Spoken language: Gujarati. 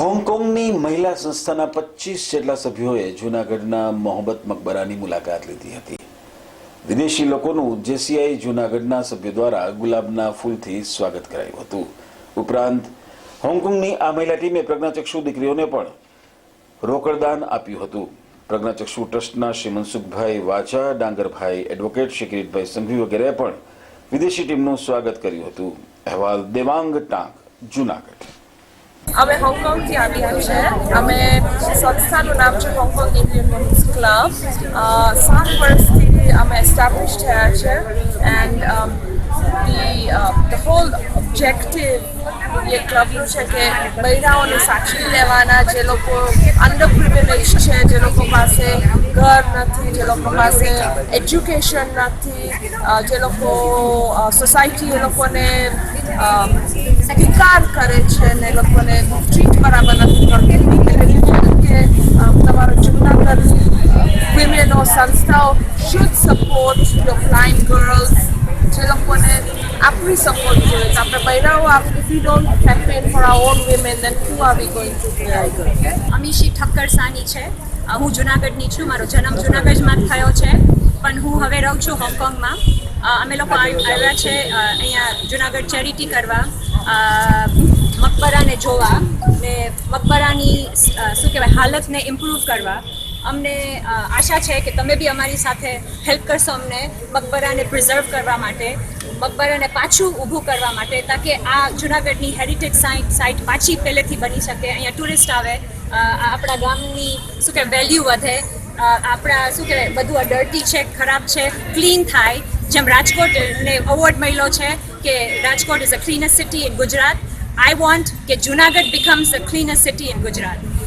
હોંગકોંગની મહિલા સંસ્થાના પચીસ જેટલા સભ્યોએ જૂનાગઢના મોહબ્બત મકબરાની મુલાકાત લીધી હતી. વિદેશી લોકોનું જેસીઆઈ જૂનાગઢના સભ્યો દ્વારા ગુલાબના ફૂલથી સ્વાગત કરાયું હતું. ઉપરાંત, હોંગકોંગની આ મહિલા ટીમે પ્રજ્ઞાચક્ષુ દીકરીઓને પણ રોકડદાન આપ્યું હતું. પ્રજ્ઞાચક્ષુ ટ્રસ્ટના શ્રી મનસુખભાઈ વાચા ડાંગરભાઈ એડવોકેટ, શ્રી કિરીટભાઈ સંઘવી વગેરેએ પણ વિદેશી ટીમનું સ્વાગત કર્યું હતું. અહેવાલ દેવાંગ ટાંક, જૂનાગઢ. અમે હોંગકોંગથી આવ્યા છે. અમે સંસ્થાનું નામ છે હોંગકોંગ ઇન્ડિયન વુમન્સ ક્લબ. સાત વર્ષથી અમે એસ્ટાબ્લિશ થયા છે. એન્ડ ધ હોલ ઓબ્જેક્ટિવ એ ક્લબનું છે કે મહિલાઓને સાક્ષી લેવાના, જે લોકો અંડર પ્રિવિલેજ છે, જે લોકો પાસે ઘર નથી, જે લોકો પાસે એજ્યુકેશન નથી જે લોકો સોસાયટી એ લોકોને અ, કરે છે ને લોકોને ટ્રીટ બરાબર નથી કરતી. કે તમારો જૂનાગઢ વિમેનો સંસ્થાઓ should support your blind girls જે લોકોને આપણી સપોર્ટ જોઈએ તો આપણે બહેરાઓ આપણે if you don't campaign for our own women then who are we going to do Amishi Thakkar સાની છે હું જુનાગઢની છું. મારો જન્મ જુનાગઢમાં થયો છે. પણ હું હવે રહું છું હોંગકોંગમાં. અમે લોકો આવ- આવ્યા છે અહીંયા જુનાગઢ ચેરિટી કરવા. મકબરાને જોવા ને મકબરાની શું કહેવાય, હાલતને ઇમ્પ્રૂવ કરવા. અમને આશા છે કે તમે બી અમારી સાથે હેલ્પ કરશો અમને મકબરાને પ્રિઝર્વ કરવા માટે, મકબરાને પાછું ઊભું કરવા માટે, તાકે આ જુનાગઢની હેરિટેજ સાઇટ સાઇટ પાછી પહેલેથી બની શકે. અહીંયા ટુરિસ્ટ આવે આપણા ગામની, શું કહેવાય વેલ્યુ વધે આપણા, શું કહેવાય, બધું ડર્ટી છે, ખરાબ છે ક્લીન થાય જેમ રાજકોટને અવોર્ડ મળ્યો છે કે Rajkot is a cleanest city in Gujarat I want કે Junagadh becomes a cleanest city in Gujarat